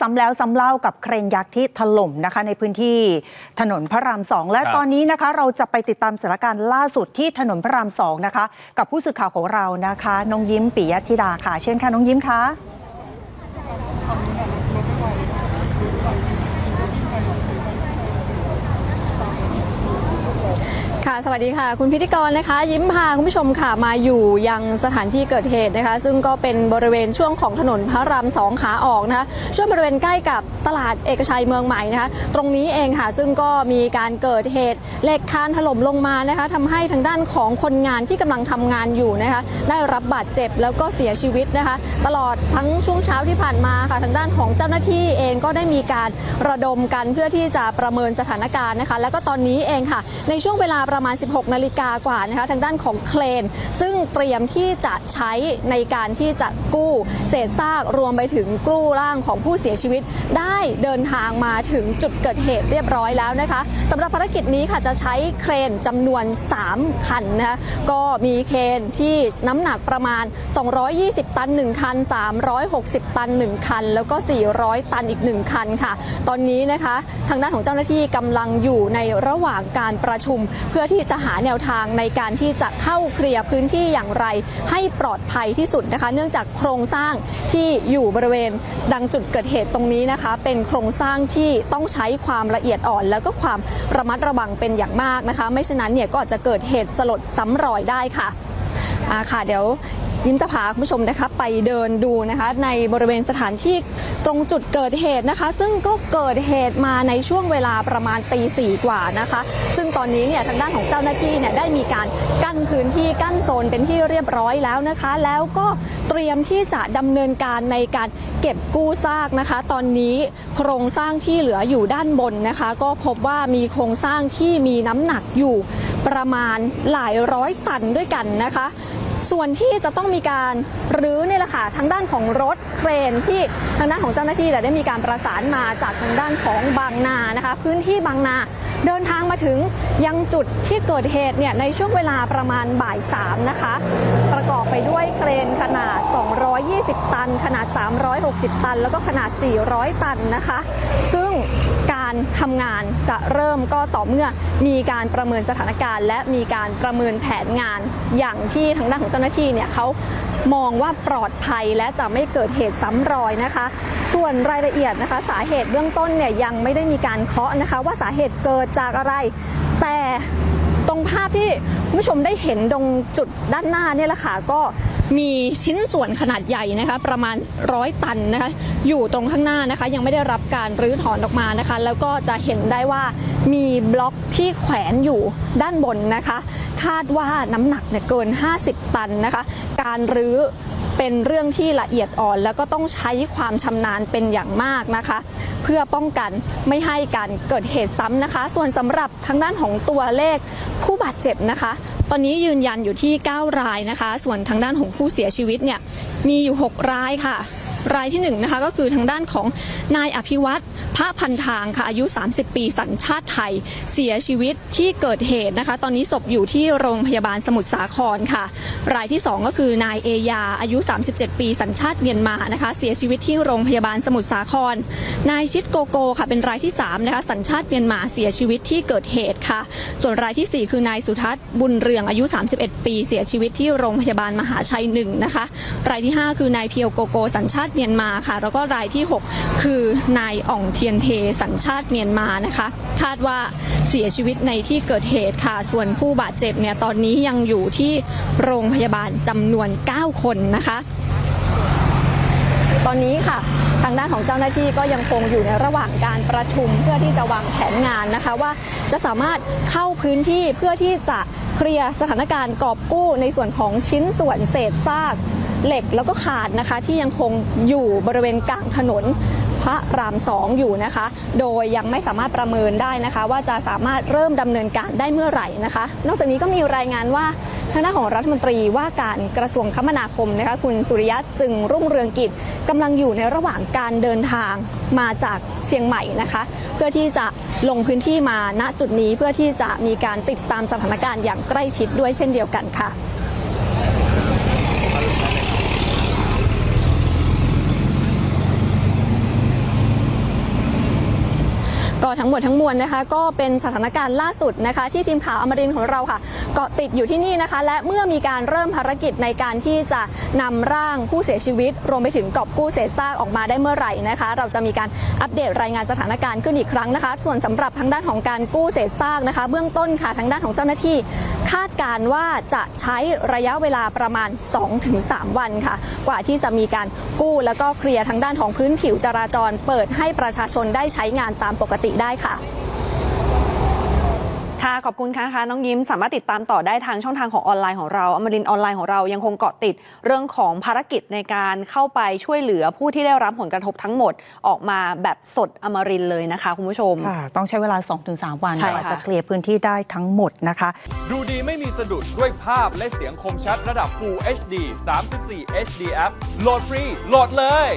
ซ้ำแล้วซ้ำเล่ากับเครนยักษ์ที่ถล่มนะคะ ในพื้นที่ถนนพระรามสองและครับตอนนี้นะคะ เราจะไปติดตามสถานการณ์ล่าสุดที่ถนนพระรามสองนะคะ กับผู้สื่อข่าวของเรานะคะ น้องยิ้มปิยธิดาค่ะ เช่นค่ะน้องยิ้มคะ ค่ะ สวัสดีค่ะ คุณพิธีกรนะคะ ยิ้มพาคุณผู้ชมค่ะมาอยู่ยังสถานที่เกิดเหตุนะคะ ซึ่งก็เป็นบริเวณช่วงของถนนพระรามสองขาออกนะคะช่วงบริเวณใกล้กับตลาดเอกชัยเมืองใหม่นะคะ ตรงนี้เองค่ะ ซึ่งก็มีการเกิดเหตุเหล็กคานถล่มลงมานะคะทำให้ทางด้านของคนงานที่กำลังทำงานอยู่นะคะ ได้รับบาดเจ็บแล้วก็เสียชีวิตนะคะ ตลอดทั้งช่วงเช้าที่ผ่านมาค่ะ ทางด้านของเจ้าหน้าที่เองก็ได้มีการระดมกันเพื่อที่จะประเมินสถานการณ์นะคะ แล้วก็ตอนนี้เองค่ะ ในช่วงเวลาประมาณ 16 นาฬิกากว่านะคะทางด้านของเครน ซึ่งเตรียมที่จะใช้ในการที่จะกู้เศษซากรวมไปถึงกู้ร่างของผู้เสียชีวิต ได้เดินทางมาถึงจุดเกิดเหตุเรียบร้อยแล้วนะคะสำหรับภารกิจนี้ค่ะจะใช้เครนจำนวน 3 คันนะคะก็มีเครนที่น้ำหนักประมาณ 220 ตัน 1 คัน 360 ตัน 1 คัน แล้วก็ 400 ตันอีก 1 คันค่ะ ตอนนี้นะคะ ทางด้านของเจ้าหน้าที่กำลังอยู่ในระหว่างการประชุมเพื่อื่อที่จะหาแนวทางในการที่จะเข้าเคลียร์พื้นที่อย่างไร ให้ปลอดภัยที่สุดนะคะ เนื่องจากโครงสร้างที่อยู่บริเวณดังจุดเกิดเหตุตรงนี้นะคะ เป็นโครงสร้างที่ต้องใช้ความละเอียดอ่อน แล้วก็ความระมัดระวังเป็นอย่างมากนะคะ ไม่ฉะนั้นเนี่ยก็อาจจะเกิดเหตุสลดซ้ำรอยได้ค่ะอ่าค่ะเดี๋ยว ยิ้มจะพาคุณผู้ชมนะคะไปเดินดูนะคะในบริเวณสถานที่ตรงจุดเกิดเหตุนะคะ ซึ่งก็เกิดเหตุมาในช่วงเวลาประมาณตีสี่กว่านะคะ ซึ่งตอนนี้เนี่ยทางด้านของเจ้าหน้าที่เนี่ยได้มีการกั้นพื้นที่กั้นโซนเป็นที่เรียบร้อยแล้วนะคะ แล้วก็เตรียมที่จะดำเนินการในการเก็บกู้ซากนะคะ ตอนนี้โครงสร้างที่เหลืออยู่ด้านบนนะคะ ก็พบว่ามีโครงสร้างที่มีน้ำหนักอยู่ประมาณหลายร้อยตันด้วยกันนะคะ ส่วนที่จะต้องมีการรื้อเนี่ยแหละค่ะทางด้านของรถเครนที่ทางด้านของเจ้าหน้าที่ได้มีการประสานมาจากทางด้านของบางนานะคะ พื้นที่บางนา เดินทางมาถึงยังจุดที่เกิดเหตุเนี่ยในช่วงเวลาประมาณบ่ายสามนะคะ ประกอบไปด้วยเครนขนาด 220 ตัน ขนาด 360 ตัน แล้วก็ขนาด 400 ตันนะคะ ซึ่งการทำงานจะเริ่มก็ต่อเมื่อมีการประเมินสถานการณ์ และมีการประเมินแผนงานอย่างที่ทางด้านของเจ้าหน้าที่เนี่ยเขา มองว่าปลอดภัยและจะไม่เกิดเหตุซ้ำรอยนะคะ ส่วนรายละเอียดนะคะ สาเหตุเบื้องต้นเนี่ยยังไม่ได้มีการเคาะนะคะ ว่าสาเหตุเกิดจากอะไร แต่ตรงภาพที่ผู้ชมได้เห็นตรงจุดด้านหน้าเนี่ยแหละค่ะก็ มีชิ้นส่วนขนาดใหญ่นะคะ ประมาณร้อยตันนะคะ อยู่ตรงข้างหน้านะคะ ยังไม่ได้รับการรื้อถอนออกมานะคะ แล้วก็จะเห็นได้ว่ามีบล็อกที่แขวนอยู่ด้านบนนะคะ คาดว่าน้ำหนักเนี่ยเกิน 50 ตันนะคะ การรื้อ เป็นเรื่องที่ละเอียดอ่อน แล้วก็ต้องใช้ความชำนาญเป็นอย่างมากนะคะ เพื่อป้องกันไม่ให้การเกิดเหตุซ้ำนะคะ ส่วนสำหรับทางด้านของตัวเลขผู้บาดเจ็บนะคะ ตอนนี้ยืนยันอยู่ที่ 9 รายนะคะ ส่วนทางด้านของผู้เสียชีวิตเนี่ยมีอยู่ 6 รายค่ะ รายที่1นงนะคะก็คือทางด้านของนายอภิวัตรพระพันทางค่ะอายุ 30 ปีสัญชาติไทย เสียชีวิตที่เกิดเหตุนะคะ ตอนนี้ศพอยู่ที่โรงพยาบาลสมุทรสาครค่ะ รายที่ 2 ก็คือนายเอยาอายุ 37 ปีสัญชาติเมียนมานะคะเสียชีวิตที่โรงพยาบาลสมุทรสาคร นายชิดโกโกค่ะเป็นรายที่3นะคะสัญชาติเมียนมาเสียชีวิตที่เกิดเหตุค่ะ ส่วนรายทีสี่4 คือนายสุทัศน์บุญเรืองอายุ 31 ปี เสียชีวิตที่โรงพยาบาลมหาชัยหนึ่งนะคะรายที่ 5 คือนายเพียวโกโกสัญชาติเมียนมาค่ะ แล้วก็รายที่ 6 คือนายอ่องเทียนเทสัญชาติเมียนมานะคะ คาดว่าเสียชีวิตในที่เกิดเหตุค่ะ ส่วนผู้บาดเจ็บเนี่ยตอนนี้ยังอยู่ที่โรงพยาบาลจำนวน 9 คนนะคะ ตอนนี้ค่ะทางด้านของเจ้าหน้าที่ก็ยังคงอยู่ในระหว่างการประชุมเพื่อที่จะวางแผนงานนะคะ ว่าจะสามารถเข้าพื้นที่เพื่อที่จะเคลียร์สถานการณ์กอบกู้ในส่วนของชิ้นส่วนเศษซาก เหล็กแล้วก็ขาดนะคะที่ยังคงอยู่บริเวณกลางถนนพระรามสองอยู่นะคะ โดยยังไม่สามารถประเมินได้นะคะ ว่าจะสามารถเริ่มดำเนินการได้เมื่อไหร่นะคะ นอกจากนี้ก็มีรายงานว่าทางด้านของรัฐมนตรีว่าการกระทรวงคมนาคมนะคะคุณสุริยะจึงรุ่งเรืองกิจกำลังอยู่ในระหว่างการเดินทางมาจากเชียงใหม่นะคะ เพื่อที่จะลงพื้นที่มาณจุดนี้เพื่อที่จะมีการติดตามสถานการณ์อย่างใกล้ชิดด้วยเช่นเดียวกันค่ะ ก็ทั้งหมดทั้งมวลนะคะ ก็เป็นสถานการณ์ล่าสุดนะคะ ที่ทีมข่าวอมรินของเราค่ะ เกาะติดอยู่ที่นี่นะคะ และเมื่อมีการเริ่มภารกิจในการที่จะนำร่างผู้เสียชีวิต รวมไปถึงกอบกู้เศษซากออกมาได้เมื่อไหร่นะคะ เราจะมีการอัปเดตรายงานสถานการณ์ขึ้นอีกครั้งนะคะ ส่วนสำหรับทางด้านของการกู้เศษซากนะคะ เบื้องต้นค่ะทางด้านของเจ้าหน้าที่ คาดการณ์ว่าจะใช้ระยะเวลาประมาณ 2-3 วันค่ะ กว่าที่จะมีการกู้แล้วก็เคลียร์ทางด้านของพื้นผิวจราจร เปิดให้ประชาชนได้ใช้งานตามปกติได้ค่ะค่ะ ขอบคุณค่ะค่ะน้องยิ้มสามารถติดตามต่อได้ทางช่องทางของออนไลน์ของเราอมรินทร์ออนไลน์ของเรายังคงเกาะติดเรื่องของภารกิจในการเข้าไปช่วยเหลือผู้ที่ได้รับผลกระทบทั้งหมดออกมาแบบสดอมรินทร์เลยนะคะ คุณผู้ชมค่ะต้องใช้เวลา 2-3 วันใช่กว่าค่ะจะเคลียร์พื้นที่ได้ทั้งหมดนะคะ ดูดีไม่มีสะดุดด้วยภาพและเสียงคมชัดระดับ Full HD 34 HD App โหลดฟรีโหลดเลย